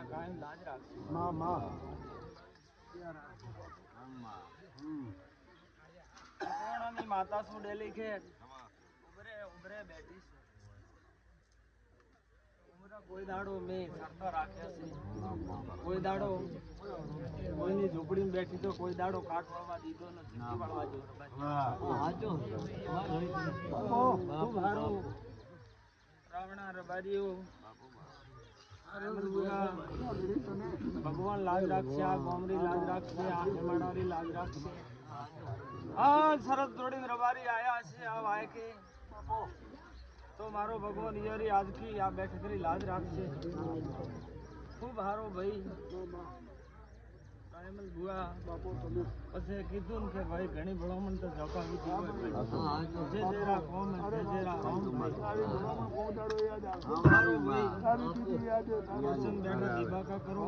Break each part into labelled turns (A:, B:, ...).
A: માં
B: માતા શું ડેલી ખેત ઉભરે ઉભરે બેઠી છું. કોઈ દાડો મેં સરતા રાખ્યા છે. કોઈ દાડો કોઈની ઝૂંપડીમાં બેઠી તો કોઈ દાડો દીધો નથી. વાળવા જો હાચો ખૂબ હારું રાવણા રબારીઓ. ભગવાન લાજ રાખશે, આ ગોમરી લાજ રાખશે, આ હેમાડારી લાજ રાખશે. આ સરસ જોડીને રબારી આયા છે, આ વાયકે તો મારો ભગવાન ઈયરી આજથી આ બેઠકરી લાજ રાખશે. ખૂબ હારો ભાઈ. પછી કીધું કે ભાઈ ઘણી ભલામણ તો જપાવી જે જેરા કોમ જે જેરા રામ ભાઈ. હારો ભાઈ દર્શન બેઠા દીબાકા કરો.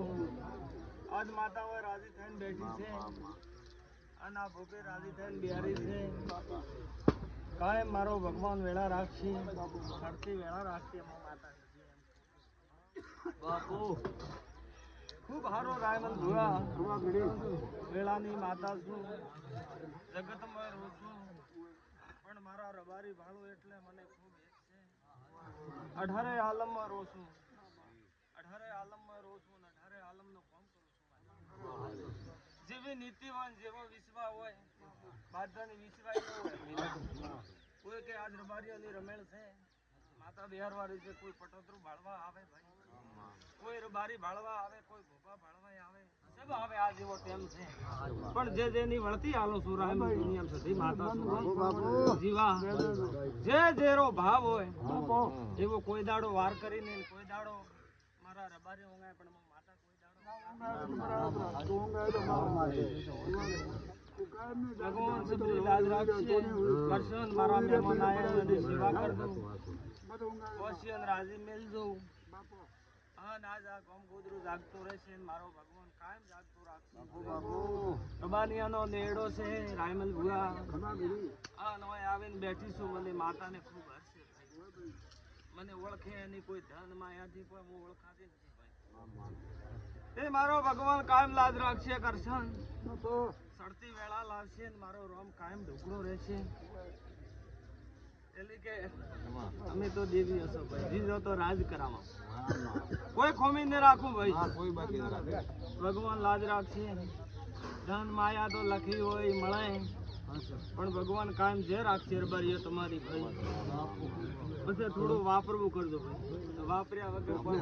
B: આજ માતા હોય રાજી થઈને બેઠી છે. અને આ ભૂપે રાજી થઈને બિહારી છે. કાયમ મારો ભગવાન વેળા રાખશે. સરથી વેળા રાખશે માતા બાપુ. ખૂબ હારો રાયમલ ભુવા વેળાની માતા છું. જગતમાં રહું છું. પણ મારા રબારી ભાળું એટલે મને ખૂબ એક છે. અઢારે આલમમાં રહું છું. અઢારે આલમમાં રહું છું અને અઢારે આલમનું કોમ કરું છું જેવી નીતિવાન, જેવો વિશ્વા હોય બાધાની વિશ્વાય હોય. કોઈ કે આજ રબારીઓની રમેલ છે. માતા બિહારવાળી છે, કોઈ પટોતરું ભાળવા આવે ભાઈ. કોઈ રબારી ભાળવા આવે કોઈ ભોપા ભાળવા આવે. સબ આવે આ જેવો ટેમ છે. પણ જે જેની વળતી હાલો સુરાય દુનિયા સુધી માતા સુરાય જીવા. જે જેરો ભાવ હોય એવો કોઈ દાડો વાર કરીને કોઈ દાડો મારા રબારી ઊંઘાય પણ માતા ભગવાન સબરી લાજ રાખશે કરશન મારા મહેમાન આયા સેવા કરજો. ઓશિયન રાજી મેલજો. હા ના ગોદરું જાગતો રહેશે મારો ભગવાન કાયમ જાગતો રાખશે. રબાનિયાનો નેડો છે રાયમલ ભુવા. હા નોય આવીને બેઠીશું મને માતાને ખૂબ હરશે મને ઓળખે એની કોઈ ધન માયાથી હું ઓળખાતી નથી ભાઈ. એ મારો ભગવાન કાયમ લાજ રાખશે કરશન. સડતી વેળા લાવશે ને મારો રોમ કાયમ ઢોકળો રહેશે. એટલે કે અમે તો દેવી હશો ભાઈ જીજો તો રાજ કરાવો કોઈ ખોમી ને રાખું ભાઈ. ભગવાન લાજ રાખશે. ધન માયા તો લખી હોય મળે. પણ ભગવાન કાયમ જે રાખશે રબારીઓ તમારી ભાઈ. પછી થોડું વાપરવું કરજો ભાઈ. વાપર્યા વગર કોઈ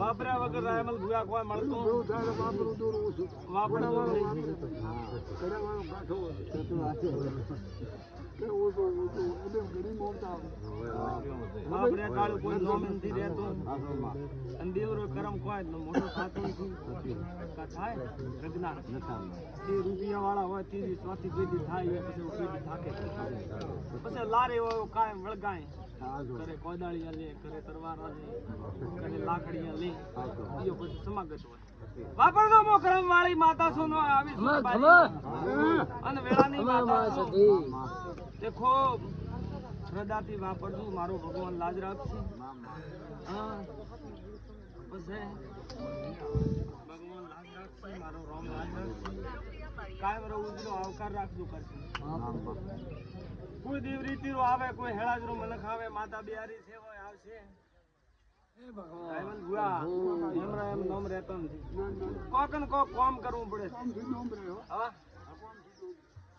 B: વાપર્યા વગર રાયમલ ભૂયા કોઈ મળતું વાપર્યા કાળું કોઈ નોમ નથી રહેતું અને દેવરો કરમ કોઈ મોટો થાય? રગના તે રૂપિયા વાળા હોય ત્રીજી ચોથી પેઢી થાય પછી થાકે. પછી લારે એવો કાયમ વળગાય. કરે કોદાળિયા લે કરે તરવારા લે કરે લાકડીયા લે બીજો પછી સમાગત હોય. વાપરજો મોકરમ વાળી માતા સોનો આવી. અને વેળાની માતા. દેખો શ્રદ્ધાથી વાપરજો મારો ભગવાન લાજ રાખશે. ભગવાન લાજ રાખશે મારો રામ લાજ રાખશે. કાયમ છું આવકાર રાખજો કરશે કોઈ દેવ રીતિરો આવે કોઈ હેળાજરો મલખ આવે માતા બિહારી છે હોય આવશે. કોક ને કોક કોમ કરવું પડે. હા.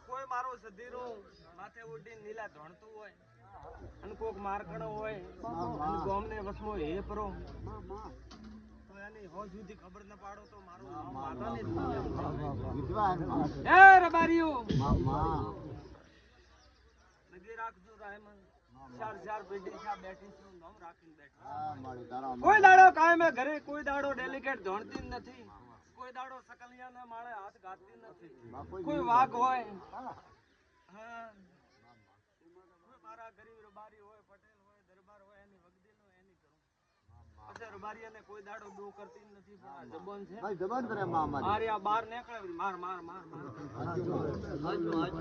B: કોઈ મારો સધીરું માથે ઉડી નીલા ધોણતું હોય અને કોક મારકણો હોય અને ગોમને વસમો હે પરો ન કોઈ દાડો કાયમે ઘરે કોઈ દાડો ડેલિકેટ ધોણતી નથી. કોઈ દાડો સકલિયાના માળે હાથ ગાતી નથી. કોઈ વાઘ હોય. હા. મારા ગરીબ રબારી હોય પટેલ હોય દરબાર હોય એની વગદીલ હોય એની કરું પછી રબારીયાને કોઈ દાડો દો કરતી નથી પણ આ જબન છે. મારે આ બાર નીકળે માર માર માર માર.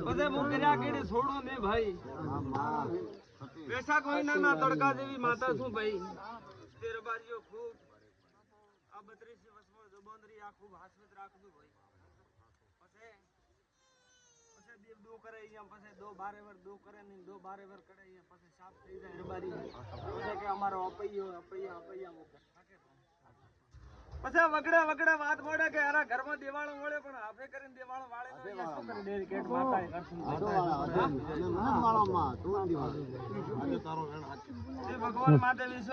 B: બધે હું કર્યા કેડી છોડું ને ભાઈ. પૈસા કોઈ ના ના તડકા જેવી માતા છું ભાઈ. તે રબારીઓ ખૂબ. આ બત્રીસી વર્ષમાં આ ખૂબ રાખતું ભાઈ પછી પછી દેવ દો કરે અહીંયા પછી દો બારે વર દો કરે ને દો બારે વર કરે અહીંયા પછી સાફ થઈ જાય રબારી. કે અમારો અપૈયો અપૈયા અપૈયા મૂકે. પછી વગડે વગડે વાત મોડે કે અરે ઘરમાં દિવાળો મળે પણ હાફે કરીને દિવાળો વાળે શું કરી? દે કે માતાએ કરશું. તે ભગવાન માટે વિશ્વ